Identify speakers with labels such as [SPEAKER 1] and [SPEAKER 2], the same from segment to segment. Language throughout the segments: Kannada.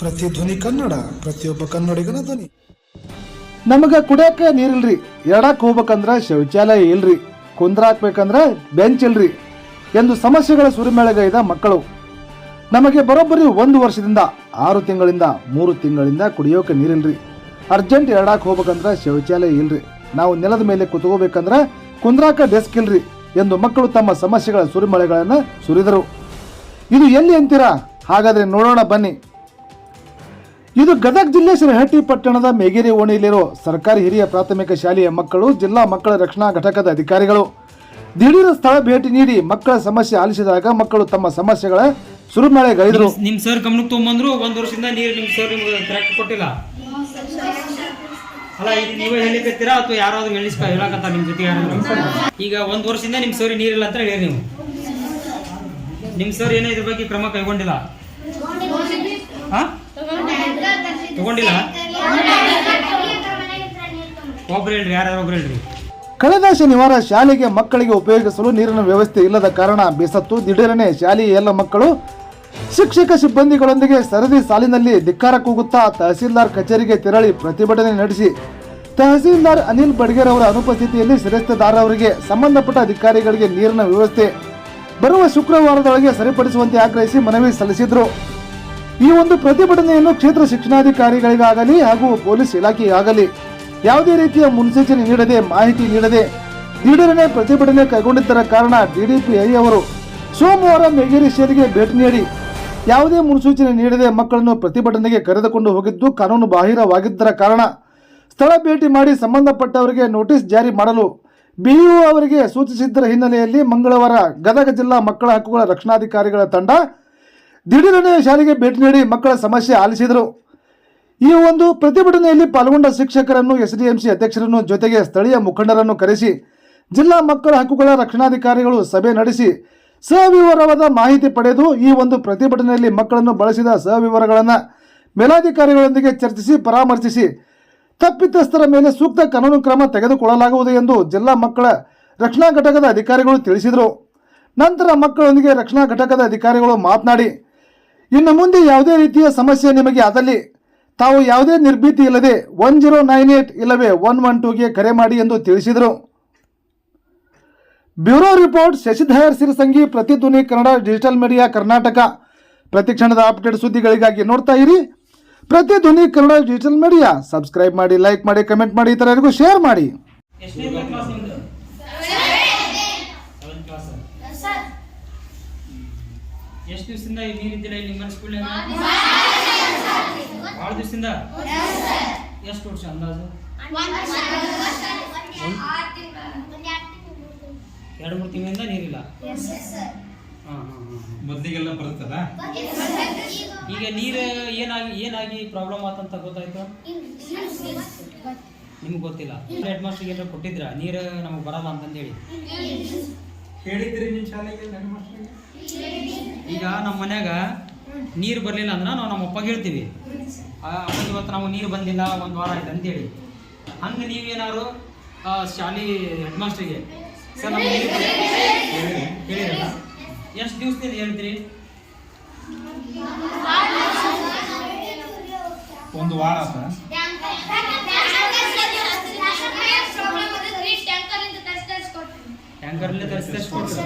[SPEAKER 1] ಪ್ರತಿಧ್ವನಿ ಕನ್ನಡ, ಪ್ರತಿಯೊಬ್ಬ ಕನ್ನಡಿಗನ ಧ್ವನಿ.
[SPEAKER 2] ನಮಗ ಕುಡಿಯಕ್ಕೆ ನೀರಿಲ್ರಿ, ಎಡಕ್ ಹೋಗ್ಬೇಕಂದ್ರ ಶೌಚಾಲಯ ಇಲ್ರಿ ಕುಂದ್ರಾಕ್ಬೇಕಂದ್ರ ಬೆಂಚ್ ಇಲ್ರಿ ಎಂದು ಸಮಸ್ಯೆಗಳ ಸುರಿಮೆಳಗೈದ ಮಕ್ಕಳು. ನಮಗೆ ಬರೋಬ್ಬರಿ ಒಂದು ವರ್ಷದಿಂದ, ಆರು ತಿಂಗಳಿಂದ, ಮೂರು ತಿಂಗಳಿಂದ ಕುಡಿಯೋಕೆ ನೀರಿಲ್ರಿ. ಅರ್ಜೆಂಟ್ ಎರಡಾಕ್ ಹೋಗ್ಬೇಕಂದ್ರ ಶೌಚಾಲಯ ಇಲ್ರಿ. ನಾವು ನೆಲದ ಮೇಲೆ ಕುತ್ಕೋಬೇಕಂದ್ರ ಕುಂದ್ರಾಕ ಡೆಸ್ಕ್ ಇಲ್ರಿ ಎಂದು ಮಕ್ಕಳು ತಮ್ಮ ಸಮಸ್ಯೆಗಳ ಸುರಿಮಳೆಗಳನ್ನು ಸುರಿದರು. ಇದು ಎಲ್ಲಿ ಅಂತೀರಾ? ಹಾಗಾದ್ರೆ ನೋಡೋಣ ಬನ್ನಿ. ಇದು ಗದಗ ಜಿಲ್ಲೆ ಶ್ರೀಹಟ್ಟಿ ಪಟ್ಟಣದ ಮೇಗೇರಿ ಓಣಿಯಲ್ಲಿರೋ ಸರ್ಕಾರಿ ಹಿರಿಯ ಪ್ರಾಥಮಿಕ ಶಾಲೆಯ ಮಕ್ಕಳು, ಜಿಲ್ಲಾ ಮಕ್ಕಳ ರಕ್ಷಣಾ ಘಟಕದ ಅಧಿಕಾರಿಗಳು. ದಿಢೀರ್ ಸ್ಥಳ ಭೇಟಿ ನೀಡಿ ಮಕ್ಕಳ ಸಮಸ್ಯೆ ಆಲಿಸಿದಾಗ ಮಕ್ಕಳು ತಮ್ಮ ಸಮಸ್ಯೆಗಳ ಸುರುಮಳೆಗೈದರು.
[SPEAKER 3] ನಿಮ್ ಸರ್ ಗಮನಕ್ಕೆ ತೊಗೊಂಬಂದ್ರು, ಒಂದ್ ವರ್ಷದಿಂದ ನೀರು ನಿಮ್ ಸರ್ ನಿಮ್ಗೆ ಕೊಟ್ಟಿಲ್ಲ. ಅಲ್ಲ ಇದು ನೀವೇ ಹೇಳಿಕತ್ತೀರಾ ಅಥವಾ ಯಾರಾದ್ರೂ ಹೇಳಿಸ್ಕ ಹೇಳಕತ್ತ ನಿಮ್ ಜೊತೆ ಯಾರಾದ್ರೂ? ಈಗ ಒಂದ್ ವರ್ಷದಿಂದ ನಿಮ್ ಸರ್ ನೀರಿಲ್ಲ ಅಂತ ಹೇಳಿ ನೀವು. ನಿಮ್ ಸರ್ ಏನೋ ಇದ್ರ ಬಗ್ಗೆ ಕ್ರಮ ಕೈಗೊಂಡಿಲ್ಲ. ಹಾ? ತಗೊಂಡಿಲ್ಲ? ಒಬ್ರು ಹೇಳ್ರಿ ಯಾರು ಒಬ್ರು ಹೇಳ್ರಿ.
[SPEAKER 2] ಕಳೆದ ಶನಿವಾರ ಶಾಲೆಗೆ ಮಕ್ಕಳಿಗೆ ಉಪಯೋಗಿಸಲು ನೀರಿನ ವ್ಯವಸ್ಥೆ ಇಲ್ಲದ ಕಾರಣ ಬೇಸತ್ತು. ದಿಢೀರನೆ ಶಾಲೆಯ ಎಲ್ಲ ಮಕ್ಕಳು ಶಿಕ್ಷಕ ಸಿಬ್ಬಂದಿಗಳೊಂದಿಗೆ ಸರದಿ ಸಾಲಿನಲ್ಲಿ ಧಿಕ್ಕಾರ ಕೂಗುತ್ತಾ ತಹಸೀಲ್ದಾರ್ ಕಚೇರಿಗೆ ತೆರಳಿ ಪ್ರತಿಭಟನೆ ನಡೆಸಿ. ತಹಸೀಲ್ದಾರ್ ಅನಿಲ್ ಬಡ್ಗೇರ್ ಅವರ ಅನುಪಸ್ಥಿತಿಯಲ್ಲಿ ಶಿರಸ್ತೆದಾರ್ ಅವರಿಗೆ ಸಂಬಂಧಪಟ್ಟ ಅಧಿಕಾರಿಗಳಿಗೆ ನೀರಿನ ವ್ಯವಸ್ಥೆ ಬರುವ ಶುಕ್ರವಾರದೊಳಗೆ ಸರಿಪಡಿಸುವಂತೆ ಆಗ್ರಹಿಸಿ ಮನವಿ ಸಲ್ಲಿಸಿದ್ರು. ಈ ಒಂದು ಪ್ರತಿಭಟನೆಯನ್ನು ಕ್ಷೇತ್ರ ಶಿಕ್ಷಣಾಧಿಕಾರಿಗಳಿಗಾಗಲಿ ಹಾಗೂ ಪೊಲೀಸ್ ಇಲಾಖೆಯಾಗಲಿ ಯಾವುದೇ ರೀತಿಯ ಮುನ್ಸೂಚನೆ ನೀಡದೆ, ಮಾಹಿತಿ ನೀಡದೆ ದಿಢೀರನೆ ಪ್ರತಿಭಟನೆ ಕೈಗೊಂಡಿದ್ದರ ಕಾರಣ ಡಿಡಿಪಿಐ ಅವರು ಸೋಮವಾರ ಮೇಗೇರಿ ಸೇರಿಗೆ ಭೇಟಿ ನೀಡಿ ಯಾವುದೇ ಮುನ್ಸೂಚನೆ ನೀಡದೆ ಮಕ್ಕಳನ್ನು ಪ್ರತಿಭಟನೆಗೆ ಕರೆದುಕೊಂಡು ಹೋಗಿದ್ದು ಕಾನೂನು ಬಾಹಿರವಾಗಿದ್ದರ ಕಾರಣ ಸ್ಥಳ ಭೇಟಿ ಮಾಡಿ ಸಂಬಂಧಪಟ್ಟವರಿಗೆ ನೋಟಿಸ್ ಜಾರಿ ಮಾಡಲು ಬಿಇಒ ಅವರಿಗೆ ಸೂಚಿಸಿದ್ದರ ಹಿನ್ನೆಲೆಯಲ್ಲಿ ಮಂಗಳವಾರ ಗದಗ ಜಿಲ್ಲಾ ಮಕ್ಕಳ ಹಕ್ಕುಗಳ ರಕ್ಷಣಾಧಿಕಾರಿಗಳ ತಂಡ ದಿಢೀರನೆ ಶಾಲೆಗೆ ಭೇಟಿ ನೀಡಿ ಮಕ್ಕಳ ಸಮಸ್ಯೆ ಆಲಿಸಿದರು. ಈ ಒಂದು ಪ್ರತಿಭಟನೆಯಲ್ಲಿ ಪಾಲ್ಗೊಂಡ ಶಿಕ್ಷಕರನ್ನು, ಎಸ್ಡಿಎಂಸಿ ಅಧ್ಯಕ್ಷರನ್ನು ಜೊತೆಗೆ ಸ್ಥಳೀಯ ಮುಖಂಡರನ್ನು ಕರೆಸಿ, ಜಿಲ್ಲಾ ಮಕ್ಕಳ ಹಕ್ಕುಗಳ ರಕ್ಷಣಾಧಿಕಾರಿಗಳು ಸಭೆ ನಡೆಸಿ, ಸವಿವರವಾದ ಮಾಹಿತಿ ಪಡೆದು ಈ ಒಂದು ಪ್ರತಿಭಟನೆಯಲ್ಲಿ ಮಕ್ಕಳನ್ನು ಬಳಸಿದ ಸವಿವರಗಳನ್ನು ಮೇಲಾಧಿಕಾರಿಗಳೊಂದಿಗೆ ಚರ್ಚಿಸಿ, ಪರಾಮರ್ಶಿಸಿ, ತಪ್ಪಿತಸ್ಥರ ಮೇಲೆ ಸೂಕ್ತ ಕಾನೂನು ಕ್ರಮ ತೆಗೆದುಕೊಳ್ಳಲಾಗುವುದು ಎಂದು ಜಿಲ್ಲಾ ಮಕ್ಕಳ ರಕ್ಷಣಾ ಘಟಕದ ಅಧಿಕಾರಿಗಳು ತಿಳಿಸಿದರು. ನಂತರ ಮಕ್ಕಳೊಂದಿಗೆ ರಕ್ಷಣಾ ಘಟಕದ ಅಧಿಕಾರಿಗಳು ಮಾತನಾಡಿ ಇನ್ನು ಮುಂದೆ ಯಾವುದೇ ರೀತಿಯ ಸಮಸ್ಯೆ ನಿಮಗೆ ಆದಲ್ಲಿ ತಾವು ಯಾವುದೇ ನಿರ್ಭೀತಿ ಇಲ್ಲದೆ ಒನ್ ಜೀರೋ ನೈನ್ ಏಟ್ ಇಲ್ಲವೇ ಒನ್ ಒನ್ ಟೂಗೆ ಕರೆ ಮಾಡಿ ಎಂದು ತಿಳಿಸಿದರು. Bureau report, Shashidhar Sirisangi Pratidhvani Kannada, digital media, Karnataka. ಪ್ರತಿಕ್ಷಣದ ಅಪ್ಡೇಟ್ ಸುದ್ದಿಗಳಿಗಾಗಿ ನೋಡ್ತಾ ಇರಿ. Pratidhvani Kannada, digital media. Subscribe ಮಾಡಿ, ಲೈಕ್ ಮಾಡಿ, ಕಮೆಂಟ್ ಮಾಡಿ, ಇತರರಿಗೂ ಶೇರ್ ಮಾಡಿ.
[SPEAKER 3] ಎಷ್ಟು ದಿವಸದಿಂದ ಈ ನೀರಿದ್ದಿಲ್ಲ ಇಲ್ಲಿ ನಿಮ್ಮ ಸ್ಕೂಲ್ನಾಗ ಭಾಳ ದಿವಸದಿಂದ? ಎಷ್ಟು ವರ್ಷ ಅಂದಾಜು? ಎರಡು ಮೂರು ತಿಂಗಳಿಂದ ನೀರಿಲ್ಲ ಹಾಂ ಹಾಂ ಹಾಂ
[SPEAKER 4] ಮೊದಲಿಗೆಲ್ಲ ಬರುತ್ತಲ್ಲ?
[SPEAKER 3] ಈಗ ನೀರು ಏನಾಗಿ ಏನಾಗಿ ಪ್ರಾಬ್ಲಮ್ ಆತಂತ ಗೊತ್ತಾಯ್ತು? ನಿಮ್ಗೆ ಗೊತ್ತಿಲ್ಲ. ಹೆಡ್ ಮಾಸ್ಟರ್ಗೆ ಏನಾರು ಕೊಟ್ಟಿದ್ರ? ನೀರು ನಮಗೆ ಬರಲ್ಲ ಅಂತಂದೇಳಿ
[SPEAKER 4] ಹೇಳಿದ್ರಿ ನಿಮ್ಮ ಶಾಲೆಗೆ ನನ್ನ ಮಾಸ್ಟ್ರಿಗೆ
[SPEAKER 3] ಈಗ ನಮ್ಮ ಮನ್ಯಾಗ ನೀರು ಬರಲಿಲ್ಲ ಅಂದ್ರೆ ನಾವು ನಮ್ಮ ಅಪ್ಪಗೆ ಹೇಳ್ತೀವಿ. ಆ, ಅಪ್ಪ ಇವತ್ತು ನಾವು ನೀರು ಬಂದಿಲ್ಲ ಒಂದು ವಾರ ಆಯ್ತು ಅಂತೇಳಿ. ಹಂಗೆ ನೀವೇನಾದ್ರು ಆ, ಶಾಲೆ ಹೆಡ್ ಮಾಸ್ಟರ್ಗೆ ಸರ್ ನಮ್ಗೆ ನೀರು ಹೇಳಿರಲ್ಲ ಎಷ್ಟು ದಿವಸದಿಂದ ಹೇಳ್ತೀರಿ?
[SPEAKER 4] ಒಂದು ವಾರ ಆತ?
[SPEAKER 3] ಟ್ಯಾಂಕರ್ಲ್ಲೇ ತರಿಸಿ ತರಿಸ್ಕೊಟ್ರು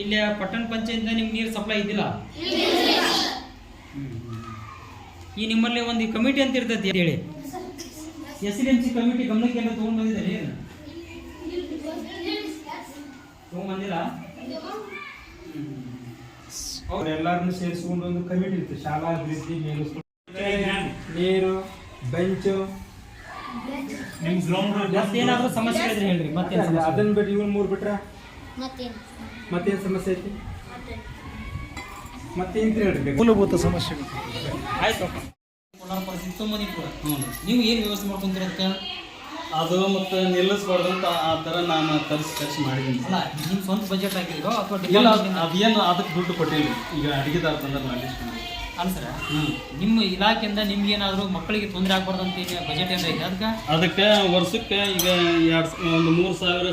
[SPEAKER 3] ಇಲ್ಲಿ ಪಟ್ಟಣ ಪಂಚಾಯತ್ನ ನಿಮ್ಗೆ ನೀರು ಸಪ್ಲೈ ಇದ್ದಿಲ್ಲ. ಈ ನಿಮ್ಮಲ್ಲಿ ಒಂದು ಕಮಿಟಿ ಅಂತ ಇರ್ತೈತಿ ಹೇಳಿ. S D M C committee ಗಮನಕ್ಕೆ ಏನೋ ತೊಗೊಂಡು ಬಂದಿದ್ದಾರೆ ಏನು? ತೊಗೊಂಬಂದಿಲ್ಲ
[SPEAKER 4] ಅವ್ರೆಲ್ಲಾರನ್ನು ಸೇರಿಸ್ಕೊಂಡು ಒಂದು ಕಮಿಟಿ ಇರುತ್ತೆ. ಶಾಲಾ ಅಭಿವೃದ್ಧಿ ನೀರು, ಬೆಂಚು ನಿಮ್ ಗ್ರೌಂಡ್
[SPEAKER 3] ಮತ್ತೇನಾದ್ರೂ ಸಮಸ್ಯೆ ಇದ್ರೆ ಹೇಳ್ರಿ ಮತ್ತೇನು ಸಮಸ್ಯೆ
[SPEAKER 4] ಅದನ್ನ ಬಿಟ್ಟು ಇವನ್ ಮೂರು ಬಿಟ್ರ?
[SPEAKER 5] ಮತ್ತೇನು?
[SPEAKER 4] ಮತ್ತೇನ್ ಸಮಸ್ಯೆ ಐತಿ? ಮತ್ತೇನ್? ಹೇಳ್ರಿ
[SPEAKER 2] ಮೂಲಭೂತ ಸಮಸ್ಯೆಗಳು.
[SPEAKER 3] ಆಯ್ತು. ನೀವು ಏನು ವ್ಯವಸ್ಥೆ ಮಾಡ್ಕೊಂತೀರಕ್ಕ
[SPEAKER 6] ಅದು ಮತ್ತೆ ನಿಲ್ಲಿಸ್ಬಾರ್ದು ಅಂತ ಆ ಥರ ನಾನು ತರಿಸಿ ಖರ್ಚು ಮಾಡಿದ್ದೀನಿ.
[SPEAKER 3] ಅಲ್ಲ ನಿಮ್ಮ ಸ್ವಂತ ಬಜೆಟ್ ಹಾಕಿದ್ರು ಅಥವಾ
[SPEAKER 6] ಅದೇನು ಅದಕ್ಕೆ ದುಡ್ಡು ಕೊಟ್ಟಿಲ್ಲ. ಈಗ ಅಡಿಗೆದಾರ ತಂದ್ರೆ ಮಾಡಿ
[SPEAKER 3] ನಿಮ್ಮ ಇಲಾಖೆಯಿಂದ ನಿಮ್ಗೆ ಏನಾದರೂ ಮಕ್ಕಳಿಗೆ ತೊಂದರೆ ಆಗ್ಬಾರ್ದು ಅಂತ ಬಜೆಟ್ ಏನಾರ ಅದಕ್ಕೆ?
[SPEAKER 6] ಅದಕ್ಕೆ ವರ್ಷಕ್ಕೆ ಈಗ ಎರಡು ಒಂದು ಮೂರು ಸಾವಿರ